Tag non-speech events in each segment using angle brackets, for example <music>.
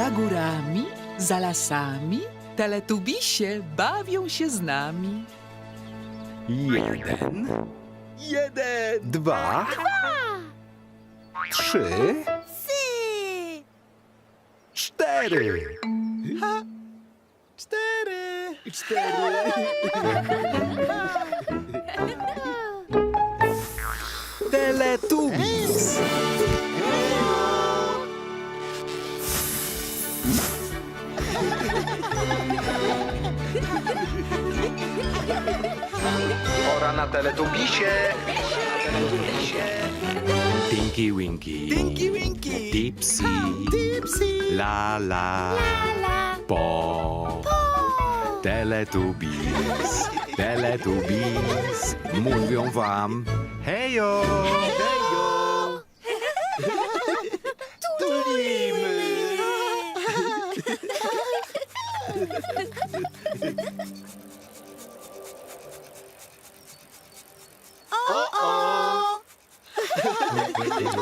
Za górami, za lasami, teletubisie bawią się z nami. Jeden, Jeden, dwa, trzy, Sy! cztery. cztery, cztery. <laughs> Teletubbies. Teletubisie. Tinky Winky. Tinky Winky, Dipsy. Dipsy, La la. La, Po. po! Teletubbies. Teletubbies. Mówią wam. Hejo. Hejo.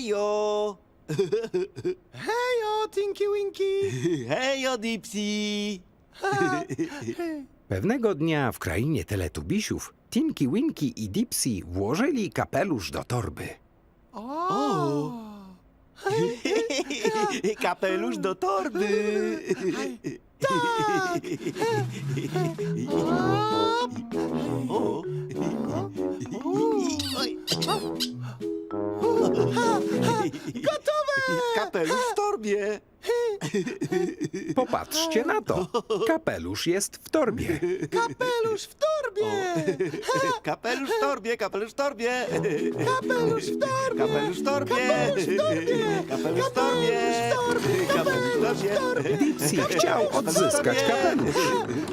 Hejo! Hejo, Tinky Winky! <laughs> Hejo, Dipsy! <laughs> Pewnego dnia w krainie teletubisiów Tinky Winky i Dipsy włożyli kapelusz do torby. O! <laughs> Kapelusz do torby! Tak! O! Gotowe! Kapelusz w torbie! Popatrzcie na to. Kapelusz jest w torbie. Kapelusz w torbie! Kapelusz w torbie, kapelusz w torbie! Kapelusz w torbie! Kapelusz w torbie! Kapelusz w torbie! Kapelusz w torbie! Kapelusz w torbie! Dipsy chciał odzyskać kapelusz.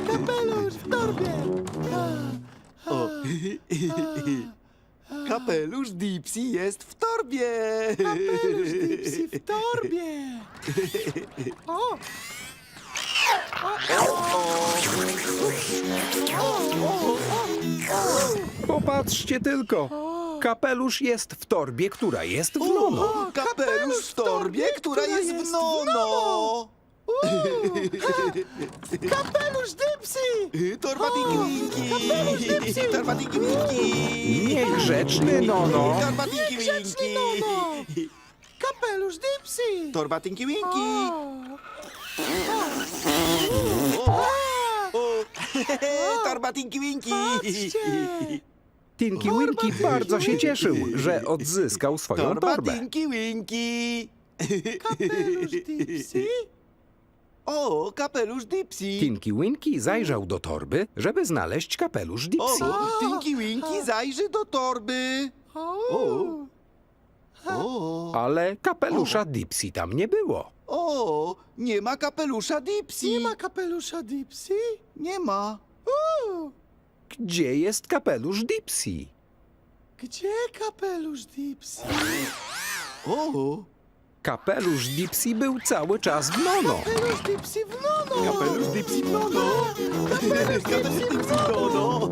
Kapelusz w torbie! O. Kapelusz Dipsy jest w torbie! Kapelusz Dipsy w torbie! <laughs> O! Popatrzcie tylko. Kapelusz jest w torbie, która jest w nono. Kapelusz w torbie, która jest w nono! Kapelusz Dipsy! Torba Tinky Winky! Torba Tinky Winky! Niegrzeczny nono. Torba Tinky Grzeczny! Kapelusz Dipsy! Torba Tinky Winky! O! Torba Tinky Winky! Patrzcie! Tinky Winky bardzo się cieszył, że odzyskał swoją Torba torbę. Tinky Winky! Kapelusz Dipsy? O, kapelusz Dipsy! Tinky Winky zajrzał do torby, żeby znaleźć kapelusz Dipsy. O, Tinky Winky zajrzy do torby! O! O, Ale kapelusza Dipsy tam nie było. o, nie ma kapelusza Dipsy! Nie ma kapelusza Dipsy? Nie ma. O! Gdzie jest kapelusz Dipsy? Gdzie kapelusz Dipsy? O, Kapelusz Dipsy był cały czas w nono. Kapelusz Dipsy w nono! kapelusz Dipsy w nono! Kapelusz Dipsy w nono!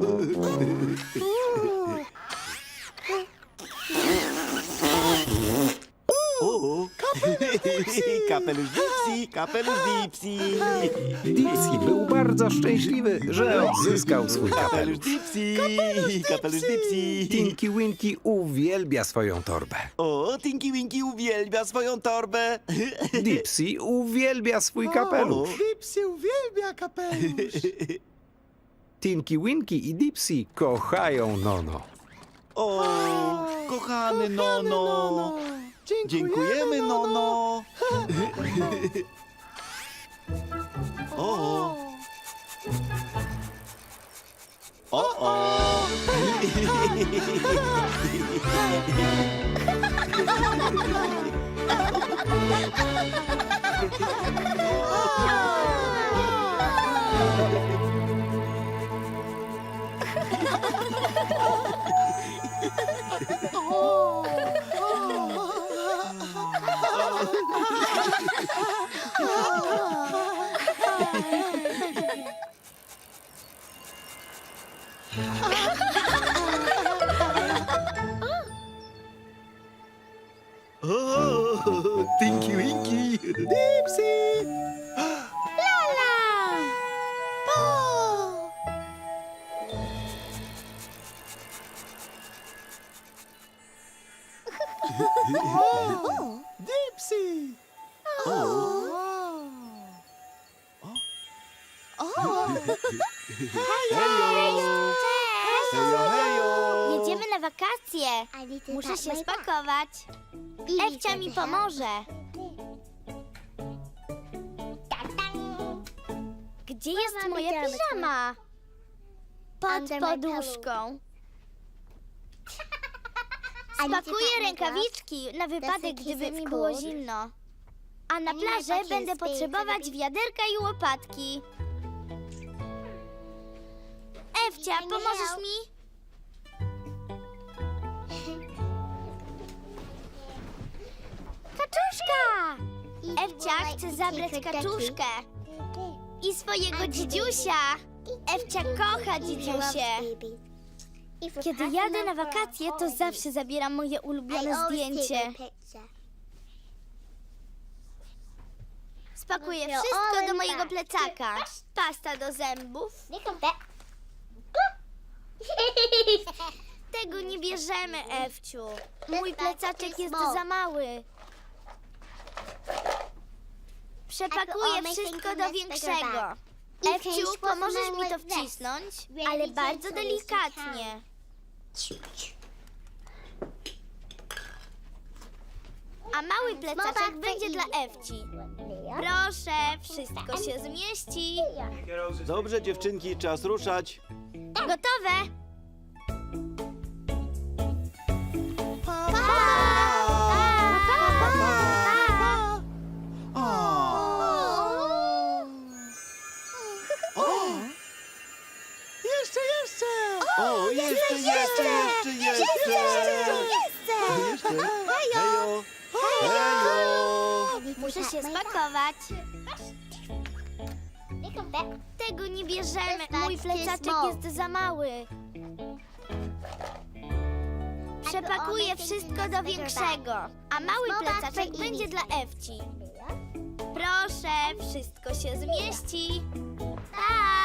O, kapelusz Dipsy, kapelusz Dipsy! Dipsy był bardzo szczęśliwy, że odzyskał swój Kapelusz kapelusz. Dipsy, kapelusz Dipsy! Tinky Winky uwielbia swoją torbę. O, Tinky Winky uwielbia swoją torbę! Dipsy uwielbia swój kapelusz. Dipsy uwielbia kapelusz! Tinky Winky i Dipsy kochają Nono. O, kochany Nono. Dziękujemy, Nono. O. O, o. <laughs> O, Tinky Winky. Dipsy. Lala! O! Dipsy. Hejo. Hejo, hejo. Jedziemy na wakacje. Muszę się spakować. Ewcia mi pomoże. Gdzie jest moja piżama? Pod poduszką. Spakuję rękawiczki na wypadek, gdyby mi było zimno. A na buckets, będę potrzebować wiaderka i łopatki. Ewcia, pomożesz mi? <laughs> Kaczuszka! Ewcia chce zabrać kaczuszkę i swojego dzidziusia. Ewcia kocha dzidziusie. Kiedy jadę na wakacje, to zawsze zabieram moje ulubione zdjęcie. Spakuję wszystko do mojego plecaka. Pasta do zębów. <laughs> Tego nie bierzemy, Ewciu. Mój plecaczek jest za mały. Przepakuję wszystko do większego. Ewciu, pomożesz mi to wcisnąć, ale bardzo delikatnie. A mały plecaczek będzie dla Ewci. Proszę, wszystko się zmieści. Dobrze, dziewczynki, czas ruszać. Gotowe? O, jeszcze, jeszcze, jeszcze, jeszcze! Jeszcze! Hejo! Hejo! Muszę się spakować. Tego nie bierzemy. Mój plecaczek jest za mały. Przepakuję wszystko do większego, a mały plecaczek będzie dla Ewci. Proszę, wszystko się zmieści. Pa!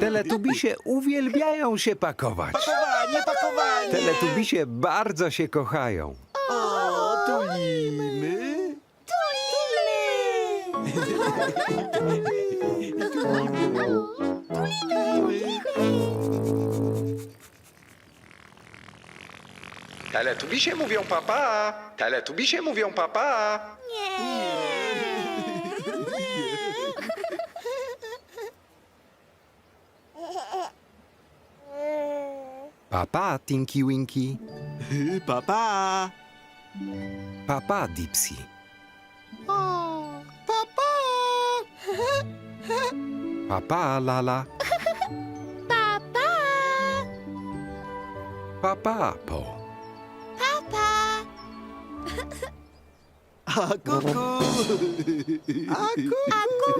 Teletubisie uwielbiają się pakować. Pakowanie, pakowanie! Teletubisie bardzo się kochają. O, Tulimy. Teletubisie mówią papa. Teletubisie mówią papa. Papa, Tinky Winky. Papa. Papa, Dipsy. O, papa. Papa, Lala. Papa! Papa, Po. Papa! A kuku. A kuku.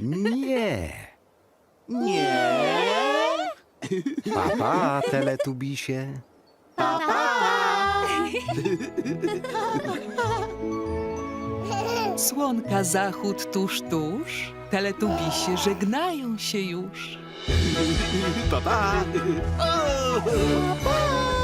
Nie. Nie. Papa, Teletubisie. Słonka zachód tuż, tuż. Teletubisie żegnają się już. Papa. O.